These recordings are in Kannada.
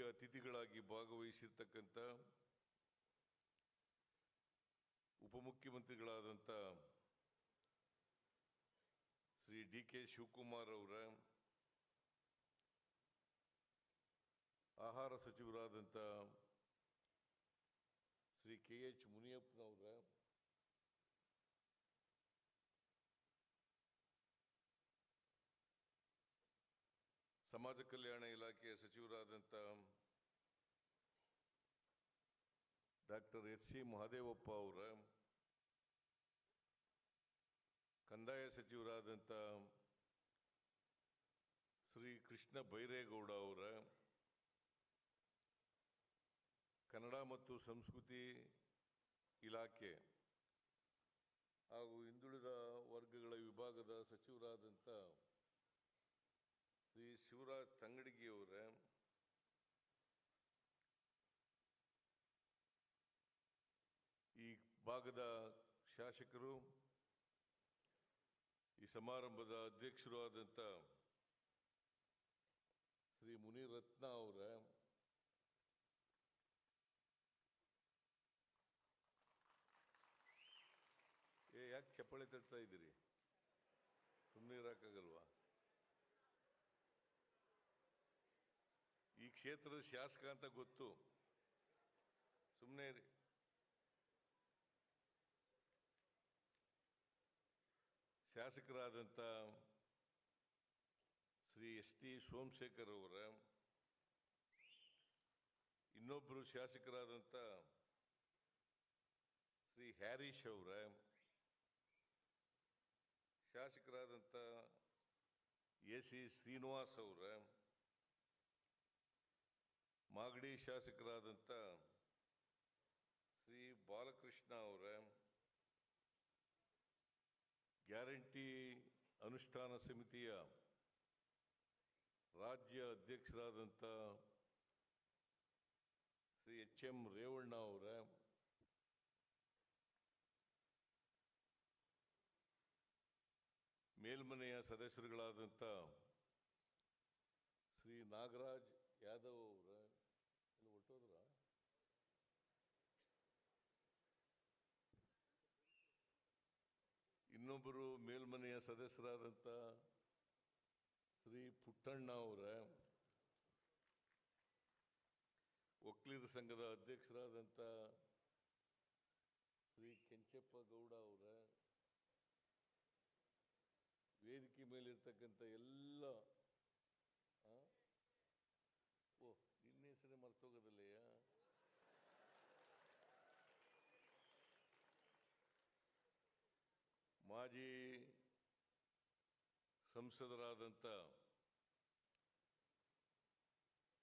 ಮುಖ್ಯ ಅತಿಥಿಗಳಾಗಿ ಭಾಗವಹಿಸಿರ್ತಕ್ಕಂಥ ಉಪಮುಖ್ಯಮಂತ್ರಿಗಳಾದಂಥ ಶ್ರೀ ಡಿ ಕೆ ಶಿವಕುಮಾರ್ ಅವರ ಆಹಾರ ಸಚಿವರಾದಂಥ ಶ್ರೀ ಕೆ ಎಚ್ ಮುನಿಯಪ್ಪನವರ ಸಮಾಜ ಕಲ್ಯಾಣ ಇಲಾಖೆಯ ಸಚಿವರಾದಂಥ ಡಾಕ್ಟರ್ ಎಸ್ ಸಿ ಮಹದೇವಪ್ಪ ಅವರ ಕಂದಾಯ ಸಚಿವರಾದಂಥ ಶ್ರೀ ಕೃಷ್ಣ ಬೈರೇಗೌಡ ಅವರ ಕನ್ನಡ ಮತ್ತು ಸಂಸ್ಕೃತಿ ಇಲಾಖೆ ಹಾಗೂ ಹಿಂದುಳಿದ ವರ್ಗಗಳ ವಿಭಾಗದ ಸಚಿವರಾದಂಥ ಶ್ರೀ ಶಿವರಾಜ್ ತಂಗಡಗಿಯವರ ಈ ಭಾಗದ ಶಾಸಕರು, ಈ ಸಮಾರಂಭದ ಅಧ್ಯಕ್ಷರು ಆದಂಥ ಶ್ರೀ ಮುನಿರತ್ನ ಅವರ. ಏ, ಯಾಕೆ ಚಪ್ಪಾಳೆ ತಟ್ತಾ ಇದ್ದೀರಿ? ಸುಮ್ಮನೆ ಈ ಕ್ಷೇತ್ರದ ಶಾಸಕ ಅಂತ ಗೊತ್ತು. ಸುಮ್ಮನೆ ಶಾಸಕರಾದಂಥ ಶ್ರೀ ಎಸ್ ಟಿ ಸೋಮಶೇಖರ್ ಅವರ ಇನ್ನೊಬ್ಬರು ಶಾಸಕರಾದಂಥ ಶ್ರೀ ಹ್ಯಾರೀಶ್ ಅವರ ಶಾಸಕರಾದಂಥ ಎ ಸಿ ಶ್ರೀನಿವಾಸ್ ಅವರ, ಮಾಗಡಿ ಶಾಸಕರಾದಂಥ ಶ್ರೀ ಬಾಲಕೃಷ್ಣ ಅವರ ಗ್ಯಾರಂಟಿ ಅನುಷ್ಠಾನ ಸಮಿತಿಯ ರಾಜ್ಯ ಅಧ್ಯಕ್ಷರಾದಂಥ ಶ್ರೀ ಎಚ್ ಎಂ ರೇವಣ್ಣ ಅವರ, ಮೇಲ್ಮನೆಯ ಸದಸ್ಯರುಗಳಾದಂಥ ಶ್ರೀ ನಾಗರಾಜ್ ಯಾದವ್ ಅವರ ಇಲ್ಲಿ ಹೊಟ್ಟೋದ್ರ ಇನ್ನೊಬ್ಬರು ಮೇಲ್ಮನೆಯ ಸದಸ್ಯರಾದಂಥ ಶ್ರೀ ಪುಟ್ಟಣ್ಣ ಅವರ ಒಕ್ಕಲಿಗರ ಸಂಘದ ಅಧ್ಯಕ್ಷರಾದಂಥ ಶ್ರೀ ಕೆಂಚಪ್ಪ ಗೌಡ ಅವರ, ವೇದಿಕೆ ಮೇಲಿರ್ತಕ್ಕಂಥ ಎಲ್ಲ? ಓ, ನಿನ್ನ ಹೆಸರೇ ಮರ್ತೋಗೋದಿಲ್ಲಯ್ಯ ಮಾಜಿ ಸಂಸದರಾದಂಥ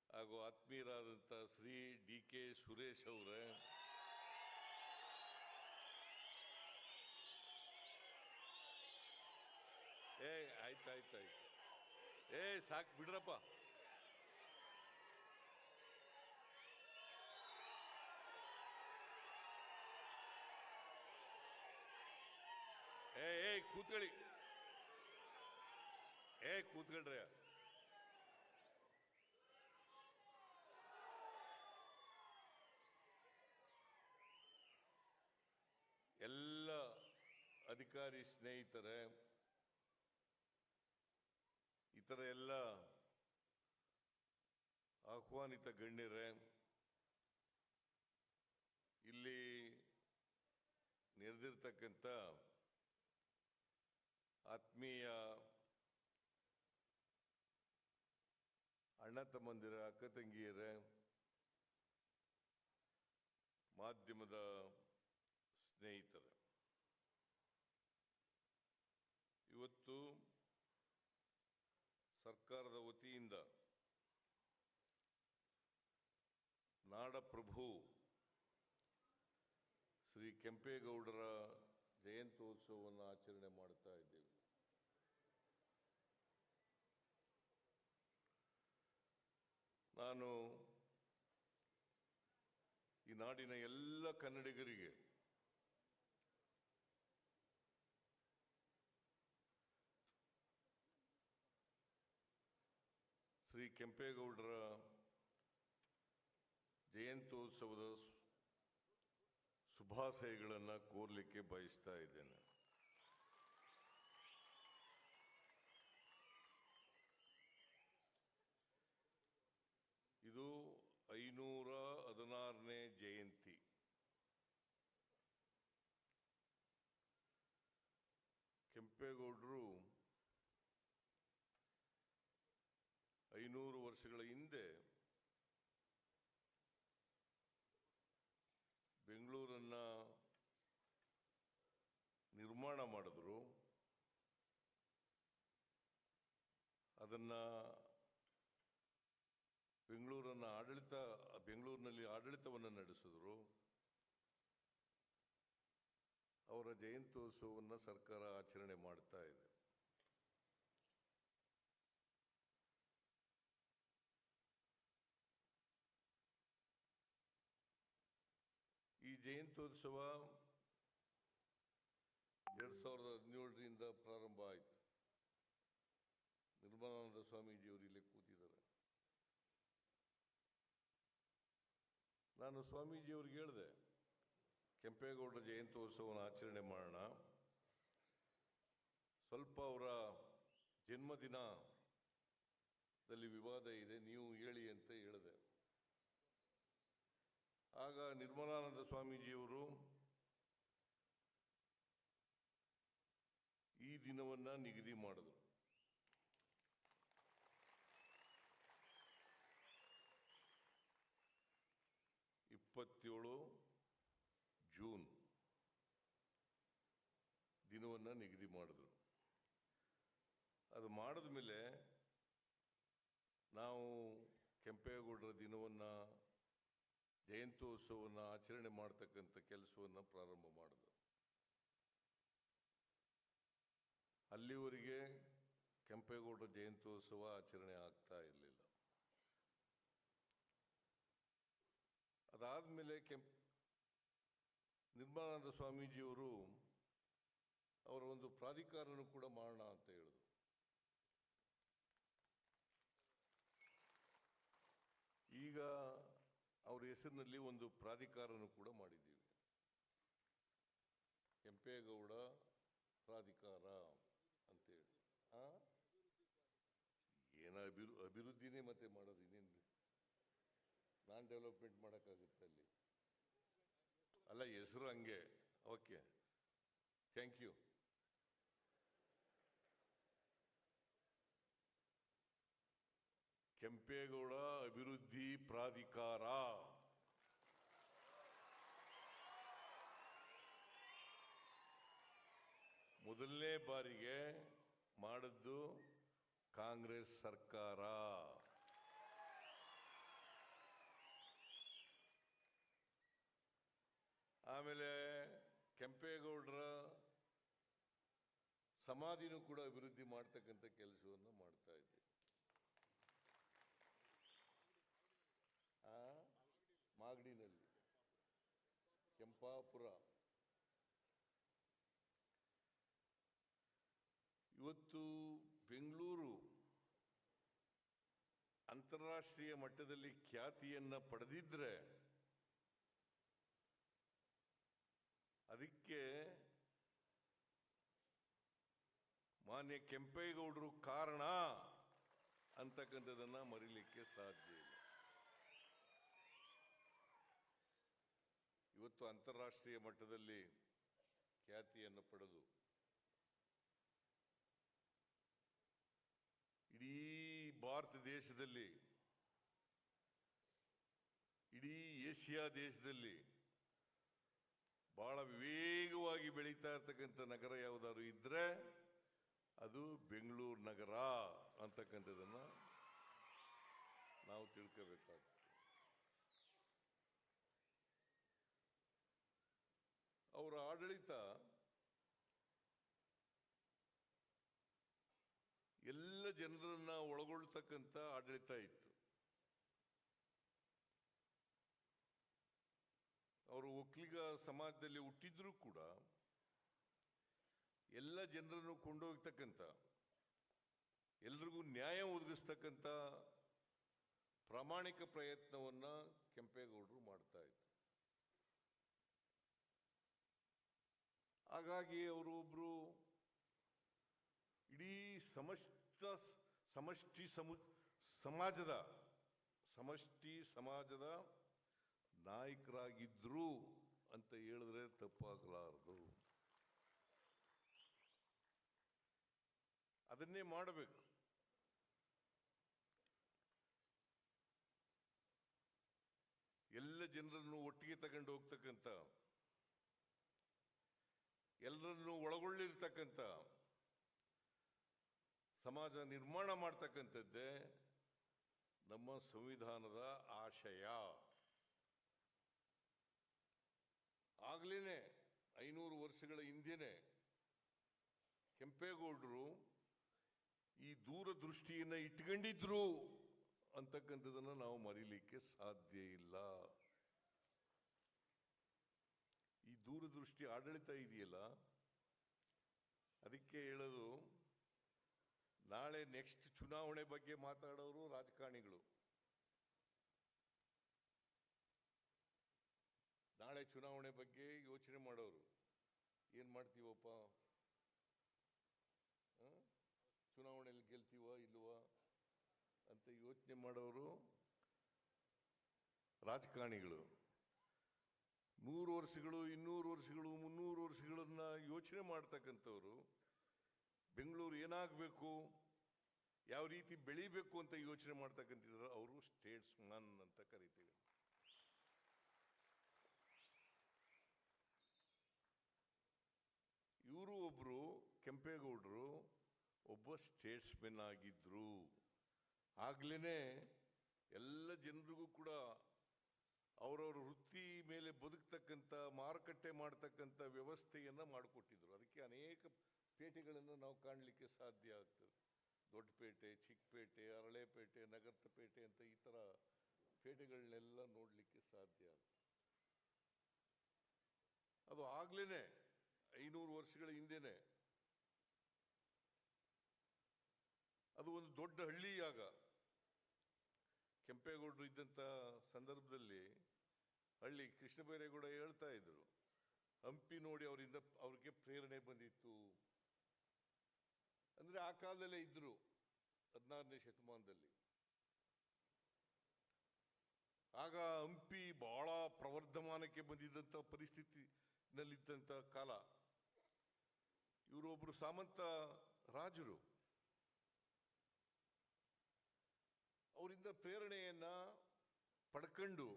ಹಾಗೂ ಆತ್ಮೀಯರಾದಂಥ ಶ್ರೀ ಡಿ ಕೆ ಸುರೇಶ್ ಅವರೇ ಏ ಆಯ್ತು ಆಯ್ತು ಆಯ್ತು. ಏ ಸಾಕು, ಬಿಡ್ರಪ್ಪ. ಏ ಏ ಕೂತ್ಕೊಳ್ಳಿ. ಏ ಕೂತ್ಕೊಳ್ರಿ. ಎಲ್ಲ ಅಧಿಕಾರಿ ಸ್ನೇಹಿತರೆ ಇತರ ಎಲ್ಲ ಆಹ್ವಾನಿತ ಗಣ್ಯರೇ ಇಲ್ಲಿ ನೆರೆದಿರ್ತಕ್ಕಂಥ ಆತ್ಮೀಯ ಅಣ್ಣ ತಮ್ಮಂದಿರ, ಅಕ್ಕ ತಂಗಿಯರೇ ಮಾಧ್ಯಮದ ಸ್ನೇಹಿತರೆ. ಇವತ್ತು ಸರ್ಕಾರದ ವತಿಯಿಂದ ನಾಡಪ್ರಭು ಶ್ರೀ ಕೆಂಪೇಗೌಡರ ಜಯಂತ್ಯೋತ್ಸವವನ್ನು ಆಚರಣೆ ಮಾಡ್ತಾ ಇದ್ದೇವೆ. ನಾನು ಈ ನಾಡಿನ ಎಲ್ಲ ಕನ್ನಡಿಗರಿಗೆ ಶ್ರೀ ಕೆಂಪೇಗೌಡರ ಜಯಂತ್ಯೋತ್ಸವದ ಶುಭಾಶಯಗಳನ್ನು ಕೋರಲಿಕ್ಕೆ ಬಯಸ್ತಾ ಇದ್ದೇನೆ ಇದು ಐನೂರ ಹದಿನಾರನೇ ಜಯಂತಿ. ಕೆಂಪೇಗೌಡರು ಐನೂರು ವರ್ಷಗಳ ಹಿಂದೆ ಬೆಂಗಳೂರನ್ನ ನಿರ್ಮಾಣ ಮಾಡಿದ್ರು. ಅದನ್ನ ಬೆಂಗಳೂರನ್ನ ಆಡಳಿತ ಬೆಂಗಳೂರಿನಲ್ಲಿ ಆಡಳಿತವನ್ನು ನಡೆಸಿದ್ರು. ಅವರ ಜಯಂತ್ಯೋತ್ಸವವನ್ನು ಸರ್ಕಾರ ಆಚರಣೆ ಮಾಡ್ತಾ ಇದೆ. ಈ ಜಯಂತ್ಯೋತ್ಸವ ಎರಡ್ ಸಾವಿರದ ಹದಿನೇಳರಿಂದ ಪ್ರಾರಂಭ ಆಯಿತು. ನಿರ್ಮಲಾನಂದ ಸ್ವಾಮೀಜಿಯವರು ಇಲ್ಲಿ ನಾನು ಸ್ವಾಮೀಜಿಯವ್ರಿಗೆ ಹೇಳಿದೆ, ಕೆಂಪೇಗೌಡರ ಜಯಂತ್ಯೋತ್ಸವವನ್ನು ಆಚರಣೆ ಮಾಡೋಣ. ಸ್ವಲ್ಪ ಅವರ ಜನ್ಮದಿನದಲ್ಲಿ ವಿವಾದ ಇದೆ, ನೀವು ಹೇಳಿ ಅಂತ ಹೇಳಿದೆ. ಆಗ ನಿರ್ಮಲಾನಂದ ಸ್ವಾಮೀಜಿಯವರು ಈ ದಿನವನ್ನ ನಿಗದಿ ಮಾಡಿದ್ರು. ಇಪ್ಪತ್ತೇಳು ಜೂನ್ ದಿನವನ್ನ ನಿಗದಿ ಮಾಡಿದ್ರು. ಅದು ಮಾಡಿದ ಮೇಲೆ ನಾವು ಕೆಂಪೇಗೌಡರ ದಿನವನ್ನ, ಜಯಂತ್ಯೋತ್ಸವವನ್ನು ಆಚರಣೆ ಮಾಡ್ತಕ್ಕಂಥ ಕೆಲಸವನ್ನು ಪ್ರಾರಂಭ ಮಾಡಿದ್ರು. ಅಲ್ಲಿವರೆಗೆ ಕೆಂಪೇಗೌಡರ ಜಯಂತ್ಯೋತ್ಸವ ಆಚರಣೆ ಆಗ್ತಾ ಇರಲಿಲ್ಲ. ಅದಾದ್ಮೇಲೆ ಕೆಂಪ್ ನಿರ್ಮಲಾನಂದ ಸ್ವಾಮೀಜಿಯವರು ಅವರ ಒಂದು ಪ್ರಾಧಿಕಾರನು ಕೂಡ ಮಾಡೋಣ ಅಂತ ಹೇಳಿದ್ರು. ಈಗ ಅವರ ಹೆಸರಿನಲ್ಲಿ ಒಂದು ಪ್ರಾಧಿಕಾರನು ಕೂಡ ಮಾಡಿದ್ದೀವಿ. ಕೆಂಪೇಗೌಡ ಪ್ರಾಧಿಕಾರ ಅಂತೇಳಿ. ಏನ ಅಭಿವೃ, ಅಭಿವೃದ್ಧಿನೇ ಮತ್ತೆ ಮಾಡೋದು ಇನ್ನೇನು? ನಾನ್ ಡೆವಲಪ್ಮೆಂಟ್ ಮಾಡೋಕ್ಕಾಗುತ್ತೆ ಅಲ್ಲಿ. ಅಲ್ಲ, ಹೆಸರು ಹಂಗೆ. ಓಕೆ ಥ್ಯಾಂಕ್ ಯು ಕೆಂಪೇಗೌಡ ಅಭಿವೃದ್ಧಿ ಪ್ರಾಧಿಕಾರ. ಮೊದಲನೇ ಬಾರಿಗೆ ಮಾಡಿದ್ದು ಕಾಂಗ್ರೆಸ್ ಸರ್ಕಾರ ಆಮೇಲೆ ಕೆಂಪೇಗೌಡರ ಸಮಾಧಿನೂ ಕೂಡ ಅಭಿವೃದ್ಧಿ ಮಾಡ್ತಕ್ಕಂಥ ಕೆಲಸವನ್ನು ಮಾಡ್ತಾ ಇದ್ದೀವಿ ಮಾಗಡಿನಲ್ಲಿ. ಕೆಂಪಾಪುರ. ಇವತ್ತು ಬೆಂಗಳೂರು ಅಂತಾರಾಷ್ಟ್ರೀಯ ಮಟ್ಟದಲ್ಲಿ ಖ್ಯಾತಿಯನ್ನ ಪಡೆದಿದ್ರೆ, ಅದಕ್ಕೆ ಮಾನ್ಯ ಕೆಂಪೇಗೌಡರು ಕಾರಣ ಅಂತಕ್ಕಂಥದ್ದನ್ನು ಮರಿಲಿಕ್ಕೆ ಸಾಧ್ಯ ಇಲ್ಲ. ಇವತ್ತು ಅಂತಾರಾಷ್ಟ್ರೀಯ ಮಟ್ಟದಲ್ಲಿ ಖ್ಯಾತಿಯನ್ನು ಪಡೆದು ಇಡೀ ಭಾರತ ದೇಶದಲ್ಲಿ, ಇಡೀ ಏಷ್ಯಾ ದೇಶದಲ್ಲಿ ಬಹಳ ವೇಗವಾಗಿ ಬೆಳೀತಾ ಇರ್ತಕ್ಕಂಥ ನಗರ ಯಾವುದಾದ್ರು ಇದ್ರೆ ಅದು ಬೆಂಗಳೂರು ನಗರ ಅಂತಕ್ಕಂಥದ್ದನ್ನ ನಾವು ತಿಳ್ಕೋಬೇಕಾಗ್ತದೆ ಅವರ ಆಡಳಿತ ಎಲ್ಲ ಜನರನ್ನ ಒಳಗೊಳ್ತಕ್ಕಂಥ ಆಡಳಿತ ಇತ್ತು. ಅವರು ಒಕ್ಕಲಿಗ ಸಮಾಜದಲ್ಲಿ ಹುಟ್ಟಿದ್ರೂ ಕೂಡ ಎಲ್ಲ ಜನರನ್ನು ಕೊಂಡೋಗ್ತಕ್ಕಂಥ ಎಲ್ರಿಗೂ ನ್ಯಾಯ ಒದಗಿಸ್ತಕ್ಕಂಥ ಪ್ರಾಮಾಣಿಕ ಪ್ರಯತ್ನವನ್ನ ಕೆಂಪೇಗೌಡರು ಮಾಡ್ತಾ ಇದ್ರು. ಹಾಗಾಗಿ ಅವರು ಒಬ್ಬರು ಇಡೀ ಸಮಷ್ಟ ಸಮಷ್ಟಿ ಸಮು, ಸಮಾಜದ ಸಮಷ್ಟಿ ಸಮಾಜದ ನಾಯಕರಾಗಿದ್ರು ಅಂತ ಹೇಳಿದ್ರೆ ತಪ್ಪಾಗಲಾರದು. ಅದನ್ನೇ ಮಾಡಬೇಕು. ಎಲ್ಲ ಜನರನ್ನು ಒಟ್ಟಿಗೆ ತಗೊಂಡು ಹೋಗ್ತಕ್ಕಂಥ, ಎಲ್ಲರನ್ನು ಒಳಗೊಳ್ಳಿರ್ತಕ್ಕಂಥ, ಸಮಾಜ ನಿರ್ಮಾಣ ಮಾಡ್ತಕ್ಕಂಥದ್ದೇ ನಮ್ಮ ಸಂವಿಧಾನದ ಆಶಯ. ಆಗ್ಲೇನೆ ಐನೂರು ವರ್ಷಗಳ ಹಿಂದೆನೆ ಕೆಂಪೇಗೌಡರು ಈ ದೂರದೃಷ್ಟಿಯನ್ನ ಇಟ್ಕೊಂಡಿದ್ರು ಅಂತಕ್ಕಂಥದ್ದನ್ನ ನಾವು ಮರಿಲಿಕ್ಕೆ ಸಾಧ್ಯ ಇಲ್ಲ. ಈ ದೂರದೃಷ್ಟಿ ಆಡಳಿತ ಇದೆಯಲ್ಲ, ಅದಕ್ಕೆ ಹೇಳೋದು, ನಾಳೆ ನೆಕ್ಸ್ಟ್ ಚುನಾವಣೆ ಬಗ್ಗೆ ಮಾತಾಡೋರು ರಾಜಕಾರಣಿಗಳು. ನಾಳೆ ಚುನಾವಣೆ ಬಗ್ಗೆ ಯೋಚನೆ ಮಾಡೋರು. ಏನ್ ಮಾಡ್ತೀವಪ್ಪ ಆ? ಚುನಾವಣೆಯಲ್ಲಿ ಗೆಲ್ತೀವ ಇಲ್ವಾ ಅಂತ ಯೋಚನೆ ಮಾಡೋರು ರಾಜಕಾರಣಿಗಳು. ನೂರು ವರ್ಷಗಳು, ಇನ್ನೂರು ವರ್ಷಗಳು, ಮುನ್ನೂರು ವರ್ಷಗಳನ್ನ ಯೋಚನೆ ಮಾಡ್ತಕ್ಕಂಥವ್ರು, ಬೆಂಗಳೂರು ಏನಾಗಬೇಕು, ಯಾವ ರೀತಿ ಬೆಳಿಬೇಕು ಅಂತ ಯೋಚನೆ ಮಾಡ್ತಕ್ಕಂಥದ್ರು ಅವರು ಸ್ಟೇಟ್ಸ್ ಮನ್ ಅಂತ ಕರಿತೀವಿ. ಇವರು ಒಬ್ಬರು ಕೆಂಪೇಗೌಡರು ಒಬ್ಬ ಸ್ಟೇಟ್ಸ್ಮೆನ್ ಆಗಿದ್ರು. ಆಗ್ಲೇನೆ ಎಲ್ಲ ಜನರಿಗೂ ಕೂಡ ಅವರವರ ವೃತ್ತಿ ಮೇಲೆ ಬದುಕ್ತಕ್ಕಂಥ, ಮಾರುಕಟ್ಟೆ ಮಾಡ್ತಕ್ಕಂಥ ವ್ಯವಸ್ಥೆಯನ್ನ ಮಾಡಿಕೊಟ್ಟಿದ್ರು. ಅದಕ್ಕೆ ಅನೇಕ ಪೇಟೆಗಳನ್ನು ನಾವು ಕಾಣಲಿಕ್ಕೆ ಸಾಧ್ಯ ಆಗ್ತದೆ. ದೊಡ್ಡಪೇಟೆ ಚಿಕ್ಕಪೇಟೆ ಅರಳೆಪೇಟೆ ನಗರಪೇಟೆ ಅಂತ ಈ ಥರ ಪೇಟೆಗಳನ್ನೆಲ್ಲ ನೋಡಲಿಕ್ಕೆ ಸಾಧ್ಯ ಆಗ್ತದೆ. ಅದು ಆಗ್ಲೇನೆ ಐನೂರು ವರ್ಷಗಳ ಹಿಂದೆನೆ. ಅದು ಒಂದು ದೊಡ್ಡ ಹಳ್ಳಿ ಆಗ. ಕೆಂಪೇಗೌಡರು ಇದ್ದಂಥ ಸಂದರ್ಭದಲ್ಲಿ ಹಳ್ಳಿ ಕೃಷ್ಣ ಬೈರೇಗೌಡ ಹೇಳ್ತಾ ಇದ್ರು, ಹಂಪಿ ನೋಡಿ ಅವರಿಂದ ಅವ್ರಿಗೆ ಪ್ರೇರಣೆ ಬಂದಿತ್ತು. ಅಂದ್ರೆ ಆ ಕಾಲದಲ್ಲೇ ಇದ್ರು ಹದಿನಾರನೇ ಶತಮಾನದಲ್ಲಿ. ಆಗ ಹಂಪಿ ಬಹಳ ಪ್ರವರ್ಧಮಾನಕ್ಕೆ ಬಂದಿದ್ದಂಥ ಪರಿಸ್ಥಿತಿನಲ್ಲಿದ್ದಂಥ ಕಾಲ. ಇವರೊಬ್ರು ಸಾಮಂತ ರಾಜರು. ಅವರಿಂದ ಪ್ರೇರಣೆಯನ್ನ ಪಡ್ಕೊಂಡು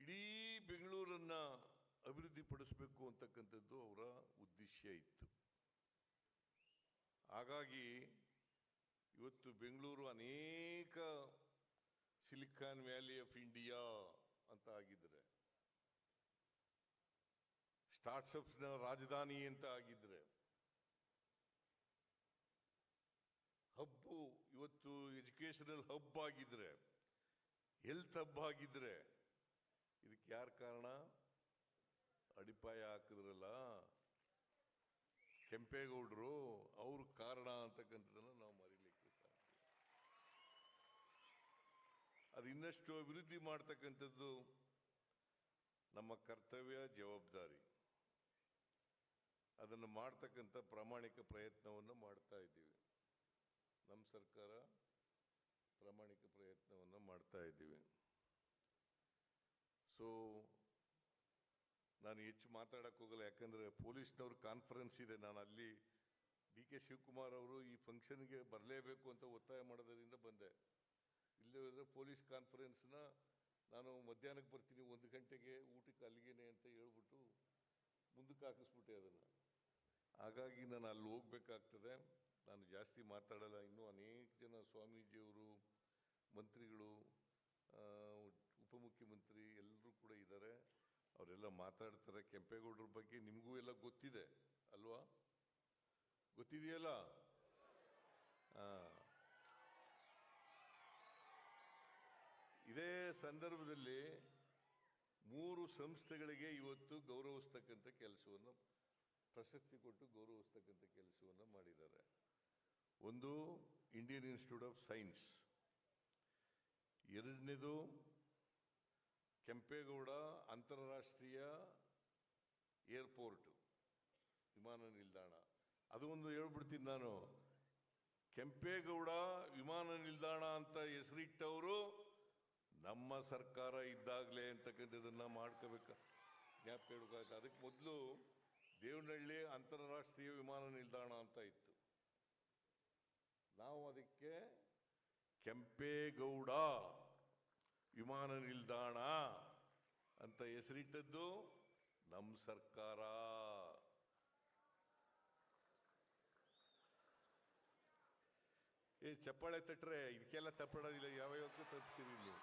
ಇಡೀ ಬೆಂಗಳೂರನ್ನ ಅಭಿವೃದ್ಧಿಪಡಿಸಬೇಕು ಅಂತಕ್ಕಂಥದ್ದು ಅವರ ಉದ್ದೇಶ ಇತ್ತು. ಹಾಗಾಗಿ ಇವತ್ತು ಬೆಂಗಳೂರು ಅನೇಕ ಸಿಲಿಕಾನ್ ವ್ಯಾಲಿ ಆಫ್ ಇಂಡಿಯಾ ಅಂತ ಆಗಿದ್ರೆ ಸ್ಟಾರ್ಟ್ಸಪ್ಸ್ನ ರಾಜಧಾನಿ ಅಂತ ಆಗಿದ್ರೆ ಹಬ್ಬು ಇವತ್ತು ಎಜುಕೇಶನಲ್ ಹಬ್ ಆಗಿದ್ರೆ ಹೆಲ್ತ್ ಹಬ್ ಆಗಿದ್ರೆ ಇದಕ್ಕೆ ಯಾರು ಕಾರಣ? ಅಡಿಪಾಯ ಹಾಕಿದ್ರಲ್ಲ? ಕೆಂಪೇಗೌಡರು ಅವ್ರ ಕಾರಣ ಅಂತಕ್ಕಂಥದ್ದನ್ನು ನಾವು ಮರಿಲಿಕ್ಕೆ ಸಾಧ್ಯ ಅದು ಇನ್ನಷ್ಟು ಅಭಿವೃದ್ಧಿ ಮಾಡ್ತಕ್ಕಂಥದ್ದು ನಮ್ಮ ಕರ್ತವ್ಯ, ಜವಾಬ್ದಾರಿ. ಅದನ್ನು ಮಾಡ್ತಕ್ಕಂಥ ಪ್ರಾಮಾಣಿಕ ಪ್ರಯತ್ನವನ್ನು ಮಾಡ್ತಾ ಇದ್ದೀವಿ. ನಮ್ಮ ಸರ್ಕಾರ ಪ್ರಾಮಾಣಿಕ ಪ್ರಯತ್ನವನ್ನು ಮಾಡ್ತಾ ಇದ್ದೀವಿ. ಸೊ ನಾನು ಹೆಚ್ಚು ಮಾತಾಡೋಕ್ಕೆ ಹೋಗಲ್ಲ, ಯಾಕಂದ್ರೆ ಪೊಲೀಸ್ನವ್ರ ಕಾನ್ಫರೆನ್ಸ್ ಇದೆ. ನಾನು ಅಲ್ಲಿ ಡಿ ಕೆ ಶಿವಕುಮಾರ್ ಅವರು ಈ ಫಂಕ್ಷನ್ಗೆ ಬರಲೇಬೇಕು ಅಂತ ಒತ್ತಾಯ ಮಾಡೋದರಿಂದ ಬಂದೆ. ಇಲ್ಲೇ ಹೋದರೆ ಪೊಲೀಸ್ ಕಾನ್ಫರೆನ್ಸ್ನ ನಾನು ಮಧ್ಯಾಹ್ನಕ್ಕೆ ಬರ್ತೀನಿ, ಒಂದು ಗಂಟೆಗೆ ಊಟಕ್ಕೆ ಅಲ್ಲಿಗೇನೆ ಅಂತ ಹೇಳ್ಬಿಟ್ಟು ಮುಂದಕ್ಕೆ ಹಾಕಿಸ್ಬಿಟ್ಟೆ ಅದನ್ನು. ಹಾಗಾಗಿ ನಾನು ಅಲ್ಲಿ ಹೋಗ್ಬೇಕಾಗ್ತದೆ. ನಾನು ಜಾಸ್ತಿ ಮಾತಾಡಲ್ಲ, ಇನ್ನೂ ಅನೇಕ ಜನ ಸ್ವಾಮೀಜಿಯವರು, ಮಂತ್ರಿಗಳು ಉಪಮುಖ್ಯಮಂತ್ರಿ ಎಲ್ಲರೂ ಕೂಡ ಇದ್ದಾರೆ. ಅವರೆಲ್ಲ ಮಾತಾಡ್ತಾರೆ. ಕೆಂಪೇಗೌಡರ ಬಗ್ಗೆ ನಿಮಗೂ ಎಲ್ಲ ಗೊತ್ತಿದೆ, ಅಲ್ವಾ? ಗೊತ್ತಿದೆಯಲ್ಲ. ಇದೇ ಸಂದರ್ಭದಲ್ಲಿ ಮೂರು ಸಂಸ್ಥೆಗಳಿಗೆ ಇವತ್ತು ಗೌರವಿಸ್ತಕ್ಕಂಥ ಕೆಲಸವನ್ನು, ಪ್ರಶಸ್ತಿ ಕೊಟ್ಟು ಗೌರವಿಸ್ತಕ್ಕಂಥ ಕೆಲಸವನ್ನು ಮಾಡಿದ್ದಾರೆ. ಒಂದು ಇಂಡಿಯನ್ ಇನ್ಸ್ಟಿಟ್ಯೂಟ್ ಆಫ್ ಸೈನ್ಸ್ ಎರಡನೇದು ಕೆಂಪೇಗೌಡ ಅಂತಾರಾಷ್ಟ್ರೀಯ ಏರ್ಪೋರ್ಟ್, ವಿಮಾನ ನಿಲ್ದಾಣ. ಅದು ಒಂದು ಹೇಳ್ಬಿಡ್ತೀನಿ ನಾನು. ಕೆಂಪೇಗೌಡ ವಿಮಾನ ನಿಲ್ದಾಣ ಅಂತ ಹೆಸರಿಟ್ಟವರು ನಮ್ಮ ಸರ್ಕಾರ ಇದ್ದಾಗಲೇ ಅಂತಕ್ಕಂಥದ್ದನ್ನು ಮಾಡ್ಕೋಬೇಕು. ಜ್ಞಾಪಕ ಅದಕ್ಕೆ ಮೊದಲು ದೇವನಹಳ್ಳಿ ಅಂತಾರಾಷ್ಟ್ರೀಯ ವಿಮಾನ ನಿಲ್ದಾಣ ಅಂತ ಇತ್ತು. ಅದಕ್ಕೆ ಕೆಂಪೇಗೌಡ ವಿಮಾನ ನಿಲ್ದಾಣ ಅಂತ ಹೆಸರಿಟ್ಟದ್ದು ನಮ್ಮ ಸರ್ಕಾರ. ಏ, ಚಪ್ಪಾಳೆ ತಟ್ರೆ, ಇದಕ್ಕೆಲ್ಲ ತಪ್ಪಡೋದಿಲ್ಲ ಯಾವತ್ತೂ ತಪ್ತೀರಿ ನೀವು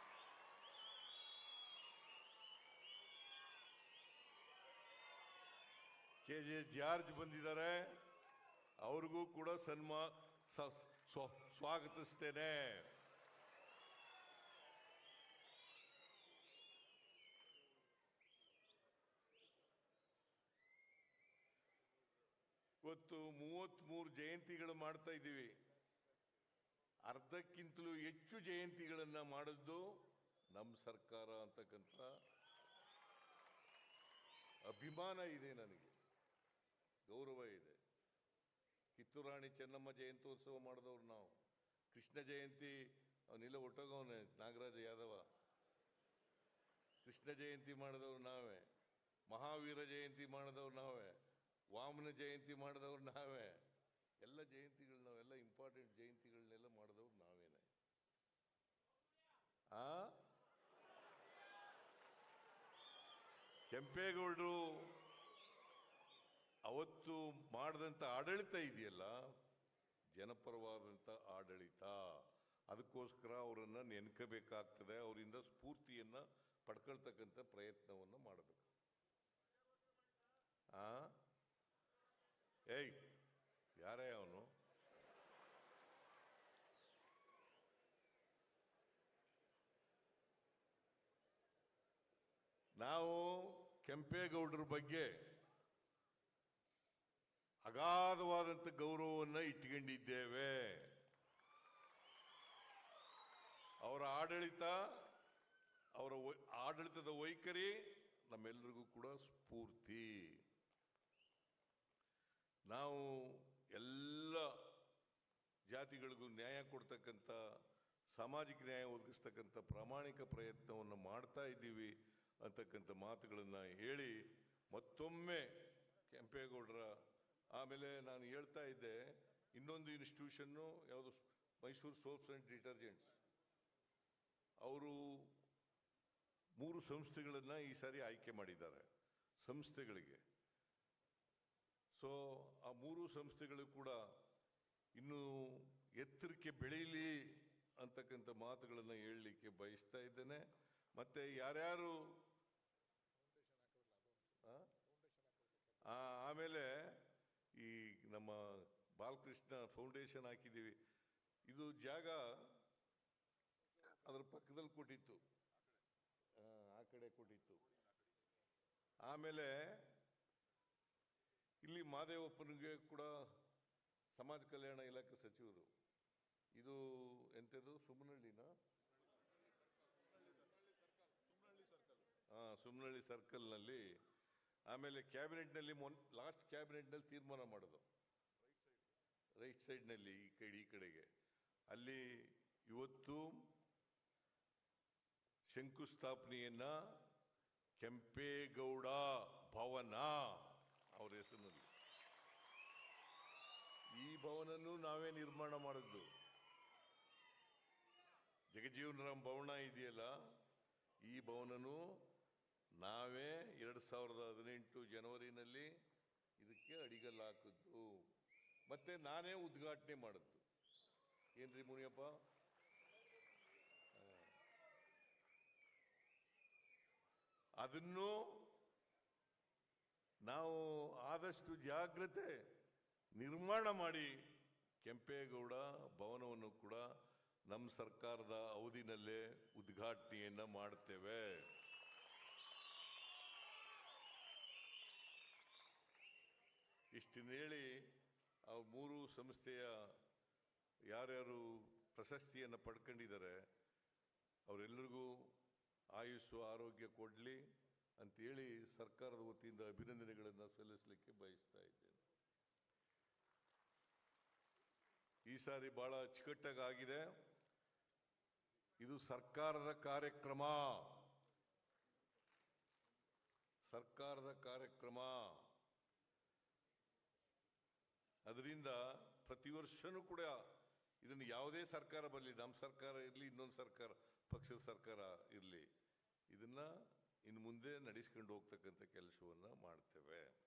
ಕೆ ಜೆ ಜಾರ್ಜ್ ಬಂದಿದ್ದಾರೆ, ಅವ್ರಿಗೂ ಕೂಡ ಸನ್ಮಾ ಸ್ವಾಗತಿಸ್ತೇನೆ. ಇವತ್ತು ಮೂವತ್ಮೂರು ಜಯಂತಿಗಳು ಮಾಡ್ತಾ ಇದ್ದೀವಿ. ಅರ್ಧಕ್ಕಿಂತಲೂ ಹೆಚ್ಚು ಜಯಂತಿಗಳನ್ನ ಮಾಡಿದ್ದು ನಮ್ಮ ಸರ್ಕಾರ ಅಂತಕ್ಕಂಥ ಅಭಿಮಾನ ಇದೆ ನನಗೆ. ಗೌರವ ಇದೆ. ಕಿತ್ತೂರಾಣಿ ಚೆನ್ನಮ್ಮ ಜಯಂತ್ಯೋತ್ಸವ ಮಾಡಿದವ್ರು ನಾವು. ಕೃಷ್ಣ ಜಯಂತಿ ಅವನಿಲ್ಲ ಒಟ್ಟೋಗವನೇ, ನಾಗರಾಜ ಯಾದವ. ಕೃಷ್ಣ ಜಯಂತಿ ಮಾಡಿದವ್ರು ನಾವೇ. ಮಹಾವೀರ ಜಯಂತಿ ಮಾಡಿದವ್ರು ನಾವೇ. ವಾಮನ ಜಯಂತಿ ಮಾಡಿದವ್ರು ನಾವೇ. ಎಲ್ಲ ಜಯಂತಿಗಳು ನಾವೆಲ್ಲ ಇಂಪಾರ್ಟೆಂಟ್ ಜಯಂತಿಗಳನ್ನೆಲ್ಲ ಮಾಡಿದವ್ರು ನಾವೇನೆ. ಆ? ಕೆಂಪೇಗೌಡರು ಅವತ್ತು ಮಾಡಿದಂಥ ಆಡಳಿತ ಇದೆಯಲ್ಲ ಜನಪರವಾದಂಥ ಆಡಳಿತ. ಅದಕ್ಕೋಸ್ಕರ ಅವರನ್ನು ನೆನ್ಕಬೇಕಾಗ್ತದೆ. ಅವರಿಂದ ಸ್ಫೂರ್ತಿಯನ್ನು ಪಡ್ಕೊಳ್ತಕ್ಕಂಥ ಪ್ರಯತ್ನವನ್ನು ಮಾಡಬೇಕು. ಆ? ಏಯ್, ಯಾರೇ ಅವನು? ನಾವು ಕೆಂಪೇಗೌಡರ ಬಗ್ಗೆ ಅಗಾಧವಾದಂಥ ಗೌರವವನ್ನು ಇಟ್ಟುಕೊಂಡಿದ್ದೇವೆ ಅವರ ಆಡಳಿತ, ಅವರ ಆಡಳಿತದ ವೈಖರಿ ನಮ್ಮೆಲ್ಲರಿಗೂ ಕೂಡ ಸ್ಫೂರ್ತಿ. ನಾವು ಎಲ್ಲ ಜಾತಿಗಳಿಗೂ ನ್ಯಾಯ ಕೊಡ್ತಕ್ಕಂಥ, ಸಾಮಾಜಿಕ ನ್ಯಾಯ ಒದಗಿಸ್ತಕ್ಕಂಥ ಪ್ರಾಮಾಣಿಕ ಪ್ರಯತ್ನವನ್ನು ಮಾಡ್ತಾ ಇದ್ದೀವಿ ಅಂತಕ್ಕಂಥ ಮಾತುಗಳನ್ನು ಹೇಳಿ ಮತ್ತೊಮ್ಮೆ ಕೆಂಪೇಗೌಡರ ಆಮೇಲೆ ನಾನು ಹೇಳ್ತಾ ಇದ್ದೆ, ಇನ್ನೊಂದು ಇನ್ಸ್ಟಿಟ್ಯೂಷನ್ನು ಯಾವುದು ಮೈಸೂರು ಸೋಪ್ಸ್ ಆ್ಯಂಡ್ ಡಿಟರ್ಜೆಂಟ್ಸ್ ಅವರು ಮೂರು ಸಂಸ್ಥೆಗಳನ್ನು ಈ ಸಾರಿ ಆಯ್ಕೆ ಮಾಡಿದ್ದಾರೆ, ಸಂಸ್ಥೆಗಳಿಗೆ. ಸೊ ಆ ಮೂರು ಸಂಸ್ಥೆಗಳು ಕೂಡ ಇನ್ನೂ ಎತ್ತರಕ್ಕೆ ಬೆಳೀಲಿ ಅಂತಕ್ಕಂಥ ಮಾತುಗಳನ್ನು ಹೇಳಲಿಕ್ಕೆ ಬಯಸ್ತಾ ಇದ್ದೇನೆ. ಮತ್ತೆ ಯಾರ್ಯಾರು ಆಮೇಲೆ ಈ ನಮ್ಮ ಬಾಲಕೃಷ್ಣ ಫೌಂಡೇಶನ್ ಹಾಕಿದ್ದೀವಿ. ಇದು ಜಾಗ ಅದರ ಪಕ್ಕದಲ್ಲಿ ಕೊಟ್ಟಿತ್ತು. ಆ, ಕಡೆ ಕೊಟ್ಟಿತ್ತು. ಆಮೇಲೆ ಇಲ್ಲಿ ಮಾದೇವಪ್ಪನಿಗೆ ಕೂಡ ಸಮಾಜ ಕಲ್ಯಾಣ ಇಲಾಖೆ ಸಚಿವರು. ಇದು ಎಂಥದ್ದು? ಸುಮ್ಮನಹಳ್ಳಿನ ಹಾಂ ಸುಮ್ಮನಹಳ್ಳಿ ಸರ್ಕಲ್ನಲ್ಲಿ ಆಮೇಲೆ ಕ್ಯಾಬಿನೆಟ್ನಲ್ಲಿ ಮೊನ್, ಲಾಸ್ಟ್ ಕ್ಯಾಬಿನೆಟ್ನಲ್ಲಿ ತೀರ್ಮಾನ ಮಾಡೋದು. ರೈಟ್ ಸೈಡ್ನಲ್ಲಿ ಈ ಕಡೆ, ಈ ಕಡೆಗೆ. ಅಲ್ಲಿ ಇವತ್ತು ಶಂಕುಸ್ಥಾಪನೆಯನ್ನ ಕೆಂಪೇಗೌಡ ಭವನ ಅವರ ಹೆಸರಿನಲ್ಲಿ. ಈ ಭವನನ್ನು ನಾವೇ ನಿರ್ಮಾಣ ಮಾಡಿದ್ದು. ಜಗಜೀವನರಾಮ್ ಭವನ ಇದೆಯಲ್ಲ, ಈ ಭವನನು ನಾವೇ ಎರಡು ಸಾವಿರದ ಹದಿನೆಂಟು ಜನವರಿನಲ್ಲಿ ಇದಕ್ಕೆ ಅಡಿಗಲ್ಲು ಹಾಕಿದ್ದು. ಮತ್ತೆ ನಾನೇ ಉದ್ಘಾಟನೆ ಮಾಡಿದ್ದು. ಏನ್ರಿ ಮುನಿಯಪ್ಪ? ಅದನ್ನು ನಾವು ಆದಷ್ಟು ಜಾಗ್ರತೆ ನಿರ್ಮಾಣ ಮಾಡಿ ಕೆಂಪೇಗೌಡ ಭವನವನ್ನು ಕೂಡ ನಮ್ಮ ಸರ್ಕಾರದ ಅವಧಿನಲ್ಲೇ ಉದ್ಘಾಟನೆಯನ್ನು ಮಾಡ್ತೇವೆ. ಇಷ್ಟನ್ನು ಆ ಮೂರು ಸಂಸ್ಥೆಯ ಯಾರ್ಯಾರು ಪ್ರಶಸ್ತಿಯನ್ನು ಪಡ್ಕೊಂಡಿದ್ದಾರೆ ಅವರೆಲ್ಲರಿಗೂ ಆಯುಸ್ಸು, ಆರೋಗ್ಯ ಕೊಡಲಿ ಅಂತೇಳಿ ಸರ್ಕಾರದ ವತಿಯಿಂದ ಅಭಿನಂದನೆಗಳನ್ನು ಸಲ್ಲಿಸಲಿಕ್ಕೆ ಬಯಸ್ತಾ ಇದ್ದೇನೆ. ಈ ಸಾರಿ ಭಾಳ ಅಚ್ಚುಕಟ್ಟಾಗಿದೆ ಇದು ಸರ್ಕಾರದ ಕಾರ್ಯಕ್ರಮ. ಸರ್ಕಾರದ ಕಾರ್ಯಕ್ರಮ. ಅದರಿಂದ ಪ್ರತಿ ವರ್ಷನೂ ಕೂಡ ಇದನ್ನು ಯಾವುದೇ ಸರ್ಕಾರ ಬರಲಿ, ನಮ್ಮ ಸರ್ಕಾರ ಇರಲಿ, ಇನ್ನೊಂದು ಸರ್ಕಾರ, ಪಕ್ಷದ ಸರ್ಕಾರ ಇರಲಿ, ಇದನ್ನು ಇನ್ನು ಮುಂದೆ ನಡೆಸ್ಕೊಂಡು ಹೋಗ್ತಕ್ಕಂಥ ಕೆಲಸವನ್ನು ಮಾಡ್ತೇವೆ.